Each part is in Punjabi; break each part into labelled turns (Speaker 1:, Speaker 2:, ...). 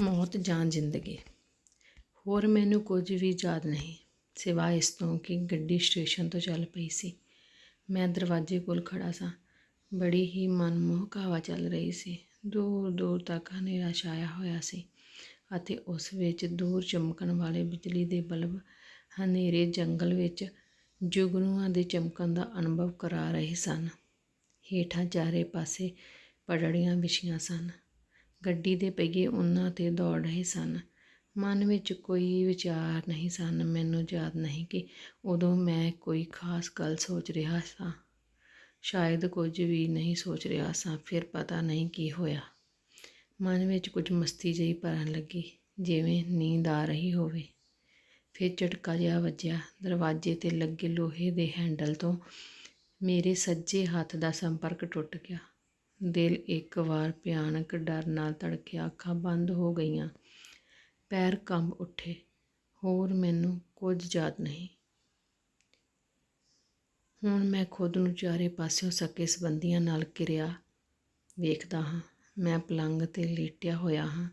Speaker 1: ਮੌਤ ਜਾਂ ਜ਼ਿੰਦਗੀ। ਹੋਰ ਮੈਨੂੰ ਕੁਝ ਵੀ ਯਾਦ ਨਹੀਂ ਸਿਵਾਏ ਇਸ ਤੋਂ ਕਿ ਗੱਡੀ ਸਟੇਸ਼ਨ ਤੋਂ ਚੱਲ ਪਈ ਸੀ। ਮੈਂ ਦਰਵਾਜ਼ੇ ਕੋਲ ਖੜਾ ਸਾਂ। ਬੜੀ ਹੀ ਮਨਮੋਹਕ ਹਵਾ ਚੱਲ ਰਹੀ ਸੀ। ਦੂਰ ਦੂਰ ਤੱਕ ਹਨੇਰਾ ਛਾਇਆ ਹੋਇਆ ਸੀ ਅਤੇ ਉਸ ਵਿੱਚ ਦੂਰ ਚਮਕਣ ਵਾਲੇ ਬਿਜਲੀ ਦੇ ਬਲਬ ਹਨੇਰੇ ਜੰਗਲ ਵਿੱਚ ਜੁਗਨੂਆਂ ਦੇ ਚਮਕਣ ਦਾ ਅਨੁਭਵ ਕਰਾ ਰਹੇ ਸਨ। ਹੇਠਾਂ ਚਾਰੇ ਪਾਸੇ ਪੜੜੀਆਂ ਵਿਛੀਆਂ ਸਨ। ਗੱਡੀ ਦੇ ਪਹੀਏ ਉਹਨਾਂ ਤੇ ਦੌੜ ਰਹੇ ਸਨ। ਮਨ ਵਿੱਚ ਕੋਈ ਵਿਚਾਰ ਨਹੀਂ ਸਨ। ਮੈਨੂੰ ਯਾਦ ਨਹੀਂ ਕਿ ਉਦੋਂ ਮੈਂ ਕੋਈ ਖਾਸ ਗੱਲ ਸੋਚ ਰਿਹਾ ਸਾਂ। ਸ਼ਾਇਦ ਕੁਝ ਵੀ ਨਹੀਂ ਸੋਚ ਰਿਹਾ ਸਾਂ। ਫਿਰ ਪਤਾ ਨਹੀਂ ਕੀ ਹੋਇਆ। ਮਨ ਵਿੱਚ ਕੁਝ ਮਸਤੀ ਜਿਹੀ ਭਰਨ ਲੱਗੀ। ਜਿਵੇਂ ਨੀਂਦ ਆ ਰਹੀ ਹੋਵੇ। ਫਿਰ ਝਟਕਾ ਜਿਹਾ ਵੱਜਿਆ। ਦਰਵਾਜ਼ੇ ਤੇ ਲੱਗੇ ਲੋਹੇ ਦੇ ਹੈਂਡਲ ਤੋਂ ਮੇਰੇ ਸੱਜੇ ਹੱਥ ਦਾ ਸੰਪਰਕ ਟੁੱਟ ਗਿਆ। ਦਿਲ ਇੱਕ ਵਾਰ ਭਿਆਨਕ ਡਰ ਨਾਲ ਧੜਕਿਆ ਅੱਖਾਂ ਬੰਦ ਹੋ ਗਈਆਂ। ਪੈਰ ਕੰਬ ਉੱਠੇ। ਹੋਰ ਮੈਨੂੰ ਕੁਝ ਯਾਦ ਨਹੀਂ। ਹੁਣ ਮੈਂ ਖੁਦ ਨੂੰ ਚਾਰੇ ਪਾਸਿਓਂ ਸਕੇ ਸੰਬੰਧੀਆਂ ਨਾਲ ਕਿਰਿਆ ਵੇਖਦਾ ਹਾਂ। ਮੈਂ ਪਲੰਗ ਤੇ ਲੇਟਿਆ ਹੋਇਆ ਹਾਂ।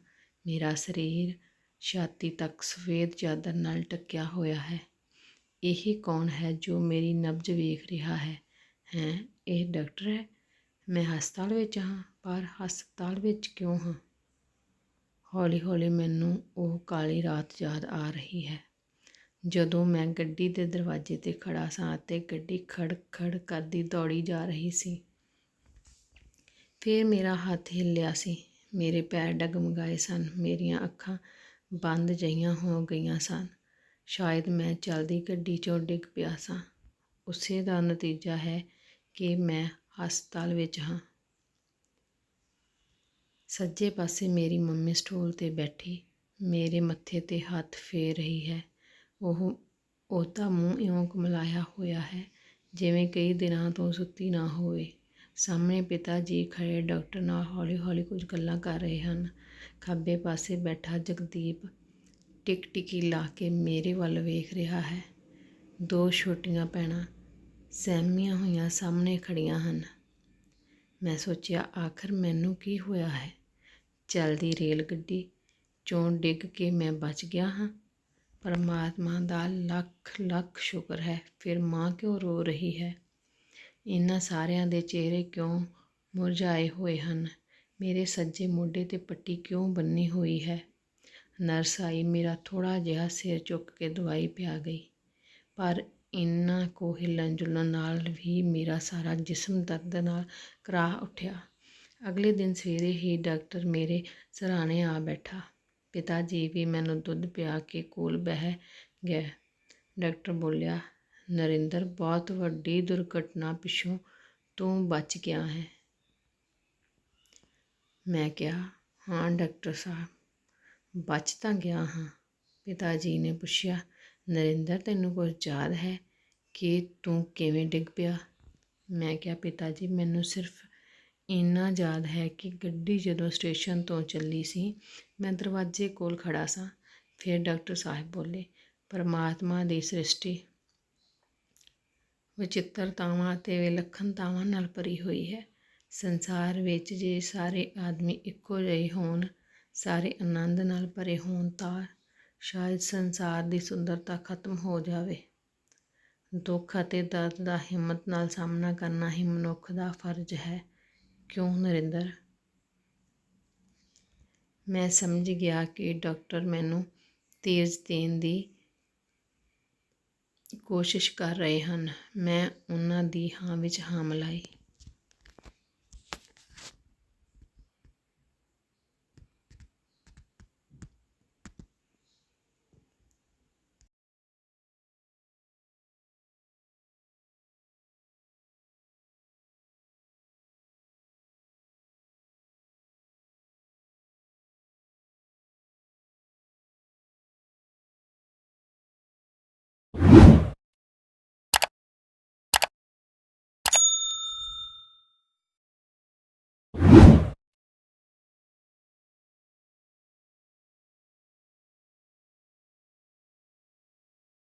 Speaker 1: ਮੇਰਾ ਸਰੀਰ ਛਾਤੀ ਤੱਕ ਸਫੇਦ ਚਾਦਰ ਨਾਲ ਢੱਕਿਆ ਹੋਇਆ ਹੈ। ਇਹ ਕੌਣ ਹੈ ਜੋ ਮੇਰੀ ਨਬਜ਼ ਵੇਖ ਰਿਹਾ ਹੈ? ਹੈ, ਇਹ ਡਾਕਟਰ ਹੈ? ਮੈਂ ਹਸਪਤਾਲ ਵਿੱਚ ਹਾਂ, ਪਰ ਹਸਪਤਾਲ ਵਿੱਚ ਕਿਉਂ ਹਾਂ? ਹੌਲੀ ਹੌਲੀ ਮੈਨੂੰ ਉਹ ਕਾਲੀ ਰਾਤ ਯਾਦ ਆ ਰਹੀ ਹੈ। ਜਦੋਂ ਮੈਂ ਗੱਡੀ ਦੇ ਦਰਵਾਜ਼ੇ ਤੇ ਖੜਾ ਸਾਂ ਅਤੇ ਗੱਡੀ ਖੜ ਖੜ ਕਰਦੀ ਦੌੜੀ ਜਾ ਰਹੀ ਸੀ, ਫਿਰ ਮੇਰਾ ਹੱਥ ਹਿੱਲਿਆ ਸੀ। ਮੇਰੇ ਪੈਰ ਡਗਮਗਾਏ ਸਨ, ਮੇਰੀਆਂ ਅੱਖਾਂ ਬੰਦ ਜਈਆਂ ਹੋ ਗਈਆਂ ਸਨ। ਸ਼ਾਇਦ ਮੈਂ ਚਲਦੀ ਗੱਡੀ 'ਚੋਂ ਡਿੱਗ ਪਿਆ ਸਾਂ। ਉਸੇ ਦਾ ਨਤੀਜਾ ਹੈ ਕਿ ਮੈਂ ਹਸਪਤਾਲ ਵਿੱਚ ਹਾਂ। ਸੱਜੇ ਪਾਸੇ ਮੇਰੀ ਮੰਮੀ ਸਟੂਲ ਤੇ ਬੈਠੀ। ਮੇਰੇ ਮੱਥੇ ਤੇ ਹੱਥ ਫੇਰ ਰਹੀ ਹੈ। ਉਹ ਉਹਦਾ ਮੂੰਹ ਇਉਂ ਕੁਮਲਾਇਆ ਹੋਇਆ ਹੈ, ਜਿਵੇਂ ਕਈ ਦਿਨਾਂ ਤੋਂ ਸੁੱਤੀ ਨਾ ਹੋਵੇ। ਸਾਹਮਣੇ ਪਿਤਾ ਜੀ ਖੜੇ ਡਾਕਟਰ ਨਾਲ ਹੌਲੀ-ਹੌਲੀ ਕੁਝ ਗੱਲਾਂ ਕਰ ਰਹੇ ਹਨ। ਖੱਬੇ ਪਾਸੇ ਬੈਠਾ ਜਗਦੀਪ ਟਿਕ ਟਿਕੀ ਲਾ ਕੇ ਮੇਰੇ ਵੱਲ ਵੇਖ ਰਿਹਾ ਹੈ। ਦੋ ਛੋਟੀਆਂ ਭੈਣਾਂ ਸਹਿਮੀਆਂ ਹੋਈਆਂ ਸਾਹਮਣੇ ਖੜੀਆਂ ਹਨ। ਮੈਂ ਸੋਚਿਆ, ਆਖਰ ਮੈਨੂੰ ਕੀ ਹੋਇਆ ਹੈ? ਚਲਦੀ ਰੇਲ ਗੱਡੀ ਚੋਂ ਡਿੱਗ ਕੇ ਮੈਂ ਬਚ ਗਿਆ ਹਾਂ। ਪਰਮਾਤਮਾ ਦਾ ਲੱਖ ਲੱਖ ਸ਼ੁਕਰ ਹੈ, ਫਿਰ ਮਾਂ ਕਿਉਂ ਰੋ ਰਹੀ ਹੈ? ਇਹਨਾਂ ਸਾਰਿਆਂ ਦੇ ਚਿਹਰੇ ਕਿਉਂ ਮੁਰਝਾਏ ਹੋਏ ਹਨ? ਮੇਰੇ ਸੱਜੇ ਮੋਢੇ ਤੇ ਪੱਟੀ ਕਿਉਂ ਬੰਨੀ ਹੋਈ ਹੈ? ਨਰਸ ਆਈ, ਮੇਰਾ ਥੋੜਾ ਜਿਹਾ ਸਿਰ ਚੁੱਕ ਕੇ ਦਵਾਈ ਪਿਆ ਗਈ। ਪਰ ਇਹਨਾਂ ਕੋ ਹਿੱਲਣ ਜੁਲਣ ਨਾਲ ਵੀ ਮੇਰਾ ਸਾਰਾ ਜਿਸਮ ਦਰਦ ਨਾਲ ਕਰਾਹ ਉੱਠਿਆ। ਅਗਲੇ ਦਿਨ ਸਵੇਰੇ ਹੀ ਡਾਕਟਰ ਮੇਰੇ ਸਰਾਣੇ ਆ ਬੈਠਾ। ਪਿਤਾ ਜੀ ਵੀ ਮੈਨੂੰ ਦੁੱਧ ਪਿਆ ਕੇ ਕੋਲ ਬਹਿ ਗਿਆ ਡਾਕਟਰ ਬੋਲਿਆ, ਨਰਿੰਦਰ, ਬਹੁਤ ਵੱਡੀ ਦੁਰਘਟਨਾ ਪਿੱਛੋਂ ਤੂੰ ਬਚ ਗਿਆ ਹੈ। ਮੈਂ ਕਿਹਾ, ਹਾਂ ਡਾਕਟਰ ਸਾਹਿਬ, ਬਚ ਤਾਂ ਗਿਆ ਹਾਂ। ਪਿਤਾ ਜੀ ਨੇ ਪੁੱਛਿਆ ਨਰਿੰਦਰ, ਤੈਨੂੰ ਕੁਝ ਯਾਦ ਹੈ ਕਿ ਤੂੰ ਕਿਵੇਂ ਡਿੱਗ ਪਿਆ? ਮੈਂ ਕਿਹਾ ਪਿਤਾ ਜੀ ਮੈਨੂੰ ਸਿਰਫ ਇੰਨਾ ਯਾਦ ਹੈ ਕਿ ਗੱਡੀ ਜਦੋਂ ਸਟੇਸ਼ਨ ਤੋਂ ਚੱਲੀ ਸੀ, ਮੈਂ ਦਰਵਾਜ਼ੇ ਕੋਲ ਖੜਾ ਸਾਂ। ਫਿਰ ਡਾਕਟਰ ਸਾਹਿਬ ਬੋਲੇ, ਪਰਮਾਤਮਾ ਦੀ ਸ੍ਰਿਸ਼ਟੀ ਵਿਚਿੱਤਰਤਾਵਾਂ ਅਤੇ ਵਿਲੱਖਣਤਾਵਾਂ ਨਾਲ ਭਰੀ ਹੋਈ ਹੈ। ਸੰਸਾਰ ਵਿੱਚ ਜੇ ਸਾਰੇ ਆਦਮੀ ਇੱਕੋ ਜਿਹੇ ਹੋਣ, ਸਾਰੇ ਆਨੰਦ ਨਾਲ ਭਰੇ ਹੋਣ ਤਾਂ ਸ਼ਾਇਦ ਸੰਸਾਰ ਦੀ ਸੁੰਦਰਤਾ ਖਤਮ ਹੋ ਜਾਵੇ। ਦੁੱਖ ਅਤੇ ਦਰਦ ਦਾ ਹਿੰਮਤ ਨਾਲ ਸਾਹਮਣਾ ਕਰਨਾ ਹੀ ਮਨੁੱਖ ਦਾ ਫਰਜ਼ ਹੈ। ਕਿਉਂ ਨਰਿੰਦਰ? ਮੈਂ ਸਮਝ ਗਿਆ ਕਿ ਡਾਕਟਰ ਮੈਨੂੰ ਤੇਜ਼ ਦੇਣ ਦੀ ਕੋਸ਼ਿਸ਼ ਕਰ ਰਹੇ ਹਨ। ਮੈਂ ਉਹਨਾਂ ਦੀ ਹਾਂ ਵਿੱਚ ਹਾਂ ਮਿਲਾਈ।